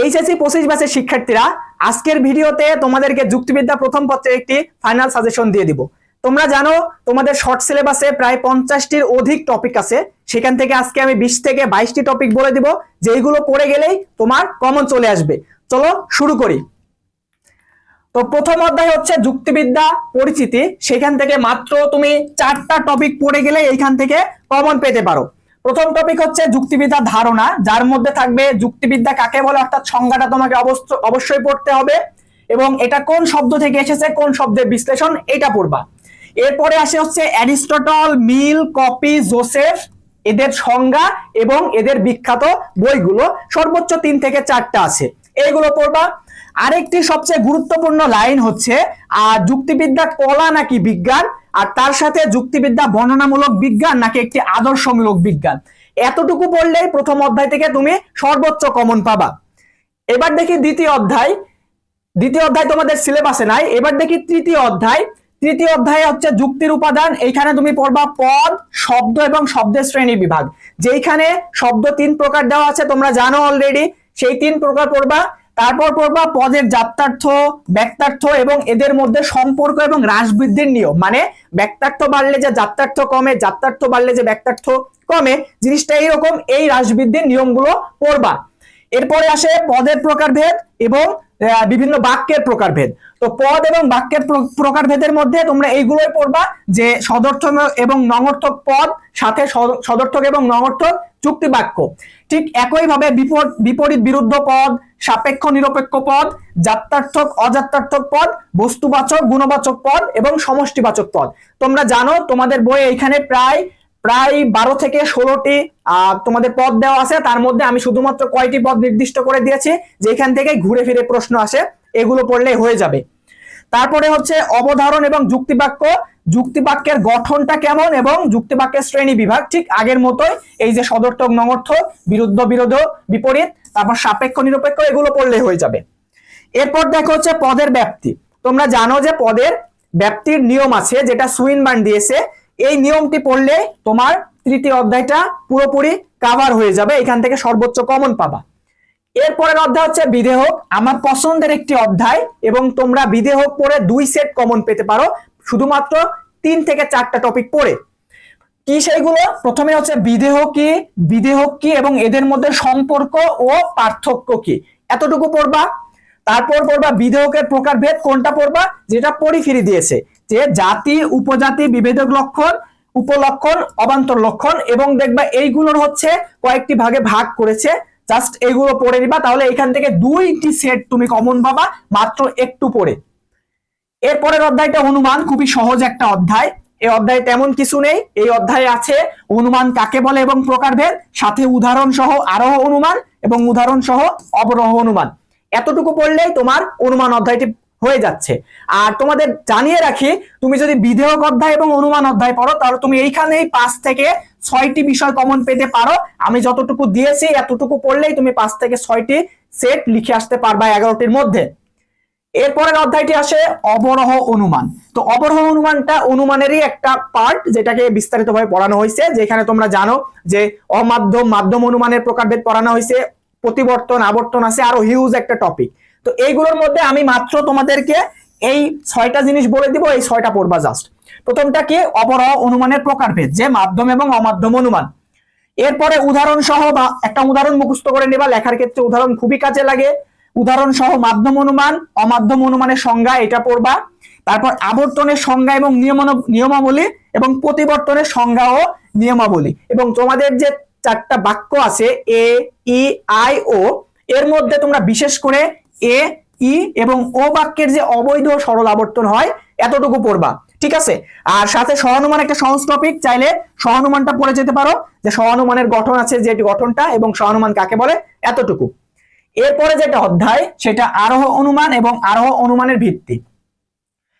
HSC পঁচিশ ব্যাচের শিক্ষার্থীরা, আজকের ভিডিওতে তোমাদেরকে যুক্তিবিদ্যা প্রথম পত্রের একটি ফাইনাল সাজেশন দিয়ে দিব। তোমরা জানো, তোমাদের শর্ট সিলেবাসে প্রায় পঞ্চাশটির অধিক টপিক আছে। সেখান থেকে আজকে আমি বিশ থেকে বাইশটি টপিক বলে দিব, যেইগুলো পড়ে গেলেই তোমার কমন চলে আসবে। চলো শুরু করি। তো প্রথম অধ্যায় হচ্ছে যুক্তিবিদ্যা পরিচিতি। সেখান থেকে মাত্র তুমি চারটা টপিক পড়ে গেলে এইখান থেকে কমন পেতে পারো। প্রথম টপিক হচ্ছে যুক্তিবিদ্যার ধারণা, যার মধ্যে থাকবে যুক্তিবিদ্যা কাকে বলে, অর্থাৎ সংজ্ঞাটা তোমাকে অবশ্য- অবশ্যই পড়তে হবে এবং এটা কোন শব্দ থেকে এসেছে, কোন শব্দের বিশ্লেষণ এটা পড়বা। এরপরে আসে হচ্ছে অ্যারিস্টটল, মিল, কপি, জোসেফ, এদের সংজ্ঞা এবং এদের বিখ্যাত বইগুলো, সর্বোচ্চ তিন থেকে চারটা আছে এইগুলো পড়বা। আরেকটি সবচেয়ে গুরুত্বপূর্ণ লাইন হচ্ছে আর যুক্তিবিদ্যা কলা নাকি বিজ্ঞান? আর তার সাথে যুক্তিবিদ্যা, বর্ণনামূলক বিজ্ঞান নাকি একটি আদর্শমূলক বিজ্ঞান? এতটুকু পড়লেই প্রথম অধ্যায় থেকে তুমি সর্বোচ্চ কমন পাবা। এবার দেখি দ্বিতীয় অধ্যায়। দ্বিতীয় অধ্যায় তোমাদের সিলেবাসে নাই। এবার দেখি তৃতীয় অধ্যায়। তৃতীয় অধ্যায়ে হচ্ছে যুক্তির উপাদান। এইখানে তুমি পড়বা পদ, শব্দ এবং শব্দের শ্রেণি বিভাগ। যেইখানে শব্দ তিন প্রকার দেওয়া আছে, তোমরা জানো অলরেডি সেই তিন প্রকার পড়বা। তারপর পড়বা পদের যাত্রার্থ, ব্যক্তার্থ এবং এদের মধ্যে সম্পর্ক এবং হ্রাস বৃদ্ধির নিয়ম। মানে ব্যক্তার্থ বাড়লে যে যাত্রার্থ কমে, যাত্রার্থ বাড়লে যে ব্যক্তার্থ কমে, জিনিসটা এইরকম, এই হ্রাস বৃদ্ধির নিয়মগুলো পড়বা। এরপরে আসে পদের প্রকারভেদ এবং বিভিন্ন বাক্যের প্রকারভেদ। তো পদ এবং বাক্যের প্র- প্রকারভেদের মধ্যে তোমরা এইগুলোই পড়বা যে সদর্থক এবং নঙর্থক পদ, সাথে সদ- সদর্থক এবং নঙর্থক চুক্তি বাক্য ঠিক একইভাবে বিপর- বিপরীত বিরুদ্ধ পদ, সাপেক্ষ নিরপেক্ষ পদ, যাত্রার্থক, অযাত্রার্থক পদ, বস্তুবাচক, গুণবাচক পদ এবং সমষ্টিবাচক পদ। তোমরা জানো, তোমাদের বই এখানে প্রায় প্রায় বারো থেকে ষোলোটি তোমাদের পদ দেওয়া আছে। তার মধ্যে আমি শুধুমাত্র কয়টি পদ নির্দিষ্ট করে দিয়েছি, যেখান থেকে ঘুরে ফিরে প্রশ্ন আসে, এগুলো পড়লে হয়ে যাবে। তারপরে হচ্ছে অবধারণ এবং যুক্তিবাক্য। যুক্তিবাক্যের গঠনটা কেমন এবং যুক্তিবাক্যের শ্রেণি বিভাগ? ঠিক আগের মতোই এই যে সদর্থক নঙর্থক বিরুদ্ধ বিরোধ, বিপরীত, তারপর সাপেক্ষ নিরপেক্ষ, এগুলো পড়লে হয়ে যাবে। এরপর দেখো হচ্ছে পদের ব্যাপ্তি। তোমরা জানো যে পদের ব্যাপ্তির নিয়ম আছে, যেটা সুইনবার্ন দিয়েছে এই নিয়মটি পড়লে তোমার তৃতীয় অধ্যায়টা পুরোপুরি কাভার হয়ে যাবে, এখান থেকে সর্বোচ্চ কমন পাবা। এরপরের অধ্যায় হচ্ছে বিদেহক আমার পছন্দের একটি অধ্যায় এবং তোমরা বিদেহক পড়ে দুই সেট কমন পেতে পারো, শুধুমাত্র তিন থেকে চারটা টপিক পড়ে। কি সেইগুলো? প্রথমে হচ্ছে বিদেহ কি বিদেহ কি এবং এদের মধ্যে সম্পর্ক ও পার্থক্য কি। এতটুকু পড়বা। তারপর পড়বা বিধেয়কের প্রকারভেদ কোনটা পড়বা? যেটা পরিফিরি দিয়েছে। যে জাতি, উপজাতি, বিভেদক লক্ষণ, উপলক্ষণ, অবান্তর লক্ষণ এবং দেখবা এইগুলোর হচ্ছে কয়েকটি ভাগে ভাগ করেছে। জাস্ট এগুলো পড়ে নিবা, তাহলে এখান থেকে দুইটি সেট তুমি কমন পাবা, মাত্র একটু পড়ে। এরপরের অধ্যায়টা অনুমান খুবই সহজ একটা অধ্যায়। এই অধ্যায়ে তেমন কিছু নেই, এই অধ্যায়ে আছে অনুমান কাকে বলে এবং প্রকারভেদ, সাথে উদাহরণ সহ আরোহ অনুমান এবং উদাহরণ সহ অবরোহ অনুমান এতটুকু পড়লেই তোমার অনুমান অধ্যায়টি হয়ে যাচ্ছে। আর তোমাদের জানিয়ে রাখি, তুমি যদি বিধেয়ক অধ্যায় এবং অনুমান অধ্যায় পড়ো, তাহলে তুমি এইখানেই পাঁচ থেকে ছয়টি বিষয় কমন পেতে পারো। আমি যতটুকু দিয়েছি, এতটুকু পড়লেই তুমি পাঁচ থেকে ছয়টি সেট লিখে আসতে পারবা এগারোটির মধ্যে। এরপরের অধ্যায়টি আসে অবরহ অনুমান। তো অবরহ অনুমানটা অনুমানেরই একটা পার্ট যেটাকে বিস্তারিতভাবে পড়ানো হয়েছে, যেখানে তোমরা জানো যে অমাধ্যম, মাধ্যম অনুমানের প্রকারভেদ পড়ানো হয়েছে, প্রতিবর্তন, আবর্তন আছে, আরও হিউজ একটা টপিক তো এইগুলোর মধ্যে আমি মাত্র তোমাদেরকে এই ছয়টা জিনিস বলে দিব, এই ছয়টা পড়বা জাস্ট প্রথমটা কি? অবরোহ অনুমানের প্রকারভেদ, যে মাধ্যম এবং অমাধ্যম অনুমান। এরপরে উদাহরণ সহ বা একটা উদাহরণ মুখস্থ করে নেবা, লেখার ক্ষেত্রে উদাহরণ খুবই কাজে লাগে। উদাহরণ সহ মাধ্যম অনুমান, অমাধ্যম অনুমানের সংজ্ঞা, এটা পড়বা। তারপর আবর্তনের সংজ্ঞা এবং নিয়মন- নিয়মাবলী এবং প্রতিবর্তনের সংজ্ঞা ও নিয়মাবলী। এবং তোমাদের যে চারটা বাক্য আছে, এ, ই, আই, ও, এর মধ্যে তোমরা বিশেষ করে এ, ই এবং ও বাক্যের যে অবৈধ সরল আবর্তন হয়, এতটুকু পড়বা, ঠিক আছে? আর সাথে সহানুমান একটা সহজ টপিক চাইলে সহানুমানটা পড়ে যেতে পারো, যে সহানুমানের গঠন আছে যে গঠনটা এবং সহানুমান কাকে বলে? এতটুকু। এরপরে যেটা অধ্যায়, সেটা আরোহ অনুমান এবং আরোহ অনুমানের ভিত্তি।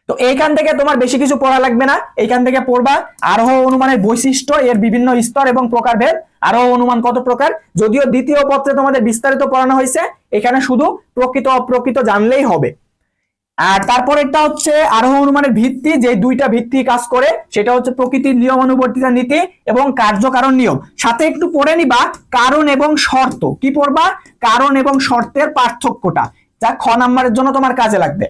তো এইখান থেকে তোমার বেশি কিছু পড়া লাগবে না। এইখান থেকে পড়বা। আরোহ অনুমানের বৈশিষ্ট্য, এর বিভিন্ন স্তর এবং প্রকারভেদ। আরোহ অনুমান কত প্রকার? যদিও দ্বিতীয় পত্রে তোমাদের বিস্তারিত পড়ানো হয়েছে, এখানে শুধু প্রকৃত অপ্রকৃত জানলেই হবে। আর তারপরেরটা হচ্ছে আরোহ অনুমানের ভিত্তি, যে দুইটা ভিত্তি কাজ করে, সেটা হচ্ছে প্রকৃতির নিয়মানুবর্তিতা নীতি এবং কার্যকারণ নিয়ম। সাথে একটু পড়ে নিবা, কারণ এবং শর্ত। কি পড়বা? কারণ এবং শর্তের পার্থক্যটা, যা খ নাম্বারের জন্য তোমার কাজে লাগবে।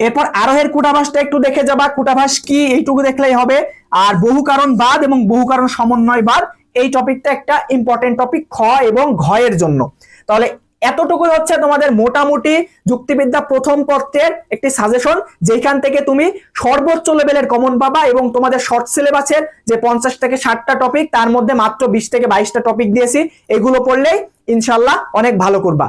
এরপর আরোহের কুটাভাসটা একটু দেখে যাবা। কুটাভাস কি? এইটুকু দেখলেই হবে। আর বহু কারণ বাদ এবং বহু কারণ সমন্বয় বাদ। এই টপিকটা একটা ইম্পর্টেন্ট টপিক খ এবং ঘয়ের জন্য। তাহলে এতটুকু হচ্ছে তোমাদের মোটামুটি যুক্তিবিদ্যা প্রথম পত্রের একটি সাজেশন যেখান থেকে তুমি সর্বোচ্চ লেভেলের কমন পাবা এবং তোমাদের শর্ট সিলেবাসের যে পঞ্চাশ থেকে ষাটটা টপিক তার মধ্যে মাত্র বিশ থেকে বাইশটা টপিক দিয়েছি। এগুলো পড়লেই ইনশাল্লাহ অনেক ভালো করবা।